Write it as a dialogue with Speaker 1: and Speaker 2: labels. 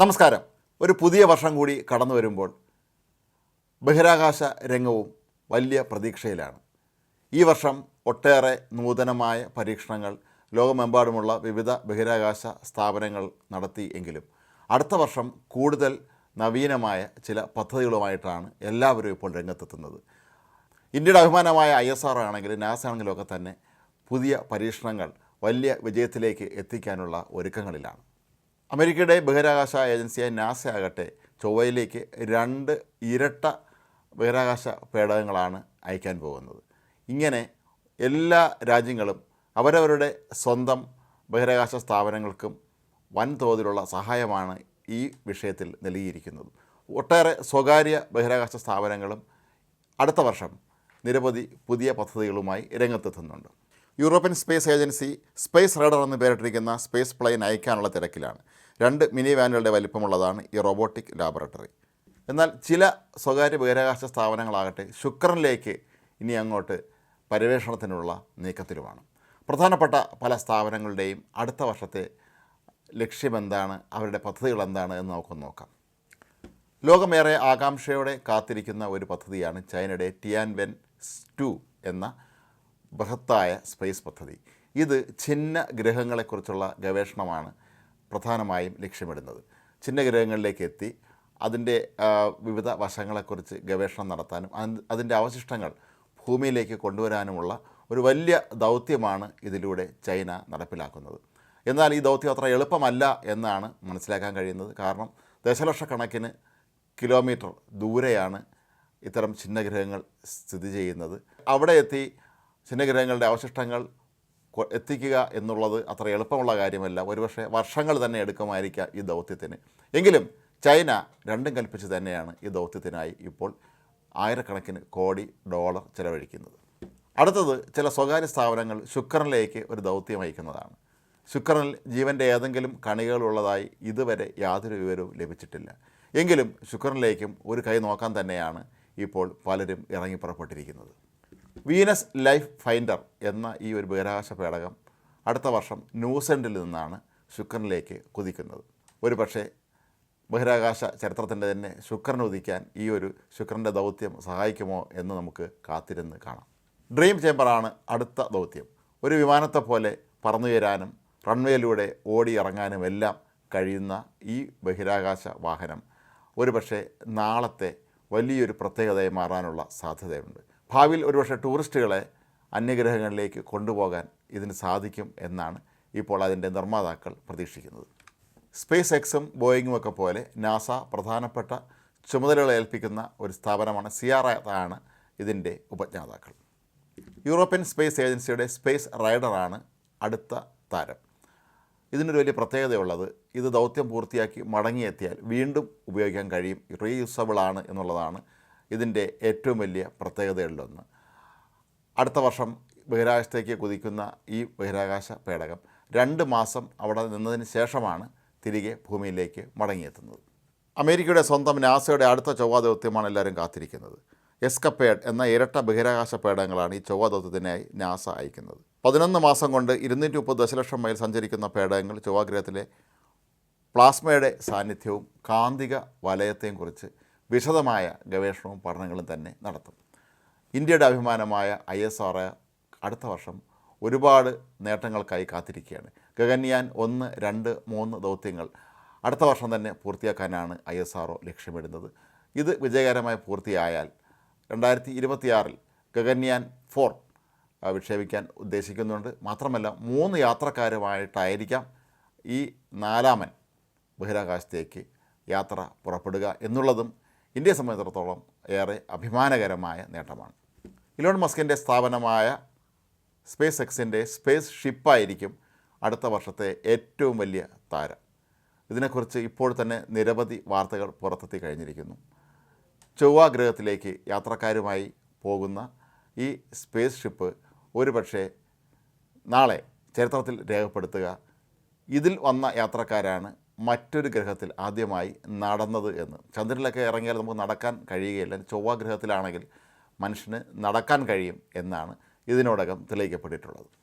Speaker 1: നമസ്കാരം. ഒരു പുതിയ വർഷം കൂടി കടന്നു വരുമ്പോൾ ബഹിരാകാശ രംഗവും വലിയ പ്രതീക്ഷയിലാണ്. ഈ വർഷം ഒട്ടേറെ നൂതനമായ പരീക്ഷണങ്ങൾ ലോകമെമ്പാടുമുള്ള വിവിധ ബഹിരാകാശ സ്ഥാപനങ്ങൾ നടത്തി എങ്കിലും അടുത്ത വർഷം കൂടുതൽ നവീനമായ ചില പദ്ധതികളുമായിട്ടാണ് എല്ലാവരും ഇപ്പോൾ രംഗത്തെത്തുന്നത്. ഇന്ത്യയുടെ അഭിമാനമായ ഐ എസ് ആർ ആണെങ്കിലും നാസ ആണെങ്കിലും ഒക്കെ തന്നെ പുതിയ പരീക്ഷണങ്ങൾ വലിയ വിജയത്തിലേക്ക് എത്തിക്കാനുള്ള ഒരുക്കങ്ങളിലാണ്. അമേരിക്കയുടെ ബഹിരാകാശ ഏജൻസിയായ നാസ ആകട്ടെ ചൊവ്വയിലേക്ക് രണ്ട് ഇരട്ട ബഹിരാകാശ പേടകങ്ങളാണ് അയക്കാൻ പോകുന്നത്. ഇങ്ങനെ എല്ലാ രാജ്യങ്ങളും അവരവരുടെ സ്വന്തം ബഹിരാകാശ സ്ഥാപനങ്ങൾക്കും വൻതോതിലുള്ള സഹായമാണ് ഈ വിഷയത്തിൽ നൽകിയിരിക്കുന്നത്. ഒട്ടേറെ സ്വകാര്യ ബഹിരാകാശ സ്ഥാപനങ്ങളും അടുത്ത വർഷം നിരവധി പുതിയ പദ്ധതികളുമായി രംഗത്തെത്തുന്നുണ്ട്. European space agency space rider എന്ന് പേരിട്ടിരിക്കുന്ന സ്പേസ് പ്ലെയിൻ അയക്കാനുള്ള തിരക്കിലാണ്. രണ്ട് മിനി വാനുകളുടെ വലിപ്പമുള്ളതാണ് ഈ റോബോട്ടിക് ലാബറട്ടറി. എന്നാൽ ചില സ്വകാര്യ ബഹിരാകാശ സ്ഥാപനങ്ങളാകട്ടെ ശുക്രനിലേക്ക് ഇനി അങ്ങോട്ട് പര്യവേഷണത്തിനുള്ള നീക്കത്തിലുമാണ്. പ്രധാനപ്പെട്ട പല സ്ഥാപനങ്ങളുടെയും അടുത്ത വർഷത്തെ ലക്ഷ്യമെന്താണ്? അവരുടെ പദ്ധതികൾ എന്താണ് എന്ന് നമുക്കൊന്ന് നോക്കാം. ലോകമേറെ ആകാംക്ഷയോടെ കാത്തിരിക്കുന്ന ഒരു പദ്ധതിയാണ് ചൈനയുടെ ടിയാൻവെൻ ടു എന്ന ബൃഹത്തായ സ്പേസ് പദ്ധതി. ഇത് ഛിന്ന ഗ്രഹങ്ങളെക്കുറിച്ചുള്ള ഗവേഷണമാണ് പ്രധാനമായും ലക്ഷ്യമിടുന്നത്. ഛിന്ന ഗ്രഹങ്ങളിലേക്ക് എത്തി അതിന്റെ വിവിധ വശങ്ങളെക്കുറിച്ച് ഗവേഷണം നടത്താനും അത് അതിന്റെ അവശിഷ്ടങ്ങൾ ഭൂമിയിലേക്ക് കൊണ്ടുവരാനുമുള്ള ഒരു വലിയ ദൗത്യമാണ് ഇതിലൂടെ ചൈന നടപ്പിലാക്കുന്നത്. എന്നാൽ ഈ ദൗത്യം അത്ര എളുപ്പമല്ല എന്നാണ് മനസ്സിലാക്കാൻ കഴിയുന്നത്. കാരണം ദശലക്ഷക്കണക്കിന് കിലോമീറ്റർ ദൂരെയാണ് ഇത്തരം ഛിന്നഗ്രഹങ്ങൾ സ്ഥിതി ചെയ്യുന്നത്. അവിടെ എത്തി ഛിന്നഗ്രഹങ്ങളുടെ അവശിഷ്ടങ്ങൾ എത്തിക്കുക എന്നുള്ളത് അത്ര എളുപ്പമുള്ള കാര്യമല്ല. ഒരുപക്ഷെ വർഷങ്ങൾ തന്നെ എടുക്കുമായിരിക്കാം ഈ ദൗത്യത്തിന്. എങ്കിലും ചൈന രണ്ടും കൽപ്പിച്ച് തന്നെയാണ് ഈ ദൗത്യത്തിനായി ഇപ്പോൾ ആയിരക്കണക്കിന് കോടി ഡോളർ ചെലവഴിക്കുന്നത്. അടുത്തത് ചില സ്വകാര്യ സ്ഥാപനങ്ങൾ ശുക്രനിലേക്ക് ഒരു ദൗത്യം അയക്കുന്നതാണ് ശുക്രനിൽ ജീവന്റെ ഏതെങ്കിലും കണികളുള്ളതായി ഇതുവരെ യാതൊരു വിവരവും ലഭിച്ചിട്ടില്ല. എങ്കിലും ശുക്രനിലേക്കും ഒരു കൈ നോക്കാൻ തന്നെയാണ് ഇപ്പോൾ പലരും ഇറങ്ങി പുറപ്പെട്ടിരിക്കുന്നത്. വീനസ് ലൈഫ് ഫൈൻഡർ എന്ന ഈ ഒരു ബഹിരാകാശ പേടകം അടുത്ത വർഷം ന്യൂസെൻഡിൽ നിന്നാണ് ശുക്രനിലേക്ക് കുതിക്കുന്നത്. ഒരു പക്ഷേ ബഹിരാകാശ ചരിത്രത്തിന്റെ തന്നെ ശുക്രൻ ഉദിക്കാൻ ഈ ഒരു ശുക്രന്റെ ദൗത്യം സഹായിക്കുമോ എന്ന് നമുക്ക് കാത്തിരുന്ന് കാണാം. ഡ്രീം ചേമ്പറാണ് അടുത്ത ദൗത്യം. ഒരു വിമാനത്തെ പോലെ പറന്നുയരാനും റൺവേയിലൂടെ ഓടി ഇറങ്ങാനും എല്ലാം കഴിയുന്ന ഈ ബഹിരാകാശ വാഹനം ഒരുപക്ഷെ നാളത്തെ വലിയൊരു പ്രത്യേകതയായി മാറാനുള്ള സാധ്യതയുണ്ട്. ഭാവിയിൽ ഒരുപക്ഷെ ടൂറിസ്റ്റുകളെ അന്യഗ്രഹങ്ങളിലേക്ക് കൊണ്ടുപോകാൻ ഇതിന് സാധിക്കും എന്നാണ് ഇപ്പോൾ അതിന്റെ നിർമ്മാതാക്കൾ പ്രതീക്ഷിക്കുന്നത്. സ്പേസ് എക്സും ബോയിങ്ങും ഒക്കെ പോലെ നാസ പ്രധാനപ്പെട്ട ചുമതലകൾ ഏൽപ്പിക്കുന്ന ഒരു സ്ഥാപനമാണ് സി ആർ ആണ് ഇതിന്റെ ഉപജ്ഞാതാക്കൾ. യൂറോപ്യൻ സ്പേസ് ഏജൻസിയുടെ സ്പേസ് റൈഡറാണ് അടുത്ത താരം. ഇതിനൊരു വലിയ പ്രത്യേകതയുള്ളത് ഇത് ദൗത്യം പൂർത്തിയാക്കി മടങ്ങിയെത്തിയാൽ വീണ്ടും ഉപയോഗിക്കാൻ കഴിയും. റീയൂസബിൾ ആണ് എന്നുള്ളതാണ് ഇതിന്റെ ഏറ്റവും വലിയ പ്രത്യേകതകളിലൊന്ന്. അടുത്ത വർഷം ബഹിരാകാശത്തേക്ക് കുതിക്കുന്ന ഈ ബഹിരാകാശ പേടകം രണ്ട് മാസം അവിടെ നിന്നതിന് ശേഷമാണ് തിരികെ ഭൂമിയിലേക്ക് മടങ്ങിയെത്തുന്നത്. അമേരിക്കയുടെ സ്വന്തം നാസയുടെ അടുത്ത ചൊവ്വാ ദൗത്യമാണ് എല്ലാവരും കാത്തിരിക്കുന്നത്. എസ്കപ്പേഡ് എന്ന ഇരട്ട ബഹിരാകാശ പേടകങ്ങളാണ് ഈ ചൊവ്വാ ദൗത്യത്തിനായി നാസ അയക്കുന്നത്. പതിനൊന്ന് മാസം കൊണ്ട് ഇരുന്നൂറ്റി മുപ്പത് ദശലക്ഷം മൈൽ സഞ്ചരിക്കുന്ന പേടകങ്ങൾ ചൊവ്വാഗ്രഹത്തിലെ പ്ലാസ്മയുടെ സാന്നിധ്യവും കാന്തിക വലയത്തെയും കുറിച്ച് വിശദമായ ഗവേഷണവും പഠനങ്ങളും തന്നെ നടത്തും. ഇന്ത്യയുടെ അഭിമാനമായ ഐ എസ് ആർ അടുത്ത വർഷം ഒരുപാട് നേട്ടങ്ങൾക്കായി കാത്തിരിക്കുകയാണ്. ഗഗൻയാൻ ഒന്ന് രണ്ട് മൂന്ന് ദൗത്യങ്ങൾ അടുത്ത വർഷം തന്നെ പൂർത്തിയാക്കാനാണ് ഐ എസ് ആർ ലക്ഷ്യമിടുന്നത്. ഇത് വിജയകരമായി പൂർത്തിയായാൽ രണ്ടായിരത്തി ഇരുപത്തിയാറിൽ ഗഗൻയാൻ ഫോർ വിക്ഷേപിക്കാൻ ഉദ്ദേശിക്കുന്നുണ്ട്. മാത്രമല്ല മൂന്ന് യാത്രക്കാരുമായിട്ടായിരിക്കാം ഈ നാലാമൻ ബഹിരാകാശത്തേക്ക് യാത്ര പുറപ്പെടുക എന്നുള്ളതും ഇന്ത്യയെ സംബന്ധിച്ചിടത്തോളം ഏറെ അഭിമാനകരമായ നേട്ടമാണ്. ഇലോൺ മസ്കിന്റെ സ്ഥാപനമായ സ്പേസ് എക്സിന്റെ സ്പേസ് ഷിപ്പായിരിക്കും അടുത്ത വർഷത്തെ ഏറ്റവും വലിയ താരം. ഇതിനെക്കുറിച്ച് ഇപ്പോൾ തന്നെ നിരവധി വാർത്തകൾ പുറത്തെത്തി കഴിഞ്ഞിരിക്കുന്നു. ചൊവ്വ ഗ്രഹത്തിലേക്ക് യാത്രക്കാരുമായി പോകുന്ന ഈ സ്പേസ് ഷിപ്പ് ഒരുപക്ഷെ നാളെ ചരിത്രത്തിൽ രേഖപ്പെടുത്തുക. ഇതിൽ വന്ന യാത്രക്കാരാണ് മറ്റൊരു ഗ്രഹത്തിൽ ആദ്യമായി നടന്നത് എന്ന്. ചന്ദ്രനിലൊക്കെ ഇറങ്ങിയാൽ നമുക്ക് നടക്കാൻ കഴിയുകയില്ല. ചൊവ്വ ഗ്രഹത്തിലാണെങ്കിൽ മനുഷ്യന് നടക്കാൻ കഴിയും എന്നാണ് ഇതിനോടകം തെളിയിക്കപ്പെട്ടിട്ടുള്ളത്.